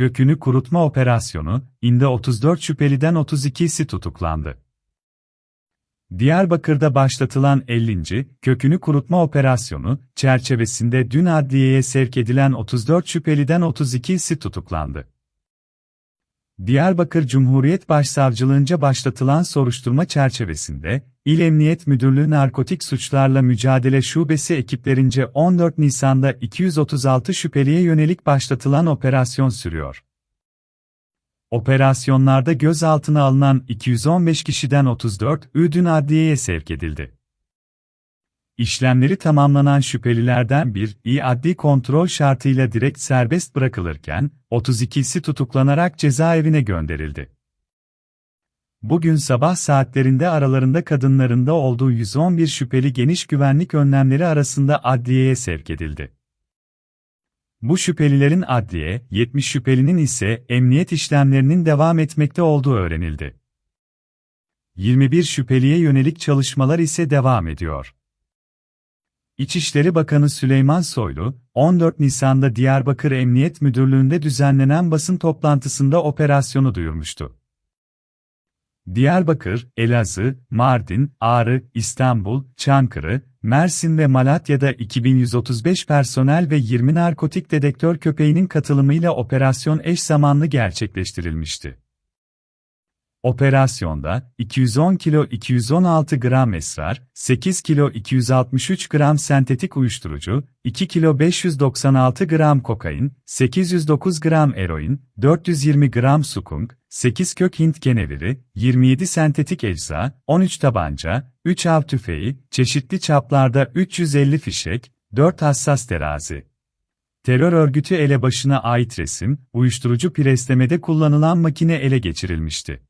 kökünü kurutma operasyonu, inde 34 şüpheliden 32'si tutuklandı. Diyarbakır'da başlatılan 50. kökünü kurutma operasyonu çerçevesinde dün adliyeye sevk edilen 34 şüpheliden 32'si tutuklandı. Diyarbakır Cumhuriyet Başsavcılığınca başlatılan soruşturma çerçevesinde, İl Emniyet Müdürlüğü Narkotik Suçlarla Mücadele Şubesi ekiplerince 14 Nisan'da 236 şüpheliye yönelik başlatılan operasyon sürüyor. Operasyonlarda gözaltına alınan 215 kişiden 34 Üdün Adliye'ye sevk edildi. İşlemleri tamamlanan şüphelilerden bir, adli kontrol şartıyla direkt serbest bırakılırken, 32'si tutuklanarak cezaevine gönderildi. Bugün sabah saatlerinde aralarında kadınlarında olduğu 111 şüpheli geniş güvenlik önlemleri arasında adliyeye sevk edildi. Bu şüphelilerin adliye, 70 şüphelinin ise emniyet işlemlerinin devam etmekte olduğu öğrenildi. 21 şüpheliye yönelik çalışmalar ise devam ediyor. İçişleri Bakanı Süleyman Soylu, 14 Nisan'da Diyarbakır Emniyet Müdürlüğü'nde düzenlenen basın toplantısında operasyonu duyurmuştu. Diyarbakır, Elazığ, Mardin, Ağrı, İstanbul, Çankırı, Mersin ve Malatya'da 2135 personel ve 20 narkotik dedektör köpeğinin katılımıyla operasyon eş zamanlı gerçekleştirilmişti. Operasyonda 210 kilo 216 gram esrar, 8 kilo 263 gram sentetik uyuşturucu, 2 kilo 596 gram kokain, 809 gram eroin, 420 gram sukunk, 8 kök Hint keneviri, 27 sentetik ecza, 13 tabanca, 3 av tüfeği, çeşitli çaplarda 350 fişek, 4 hassas terazi. Terör örgütü elebaşına ait resim, uyuşturucu preslemede kullanılan makine ele geçirilmişti.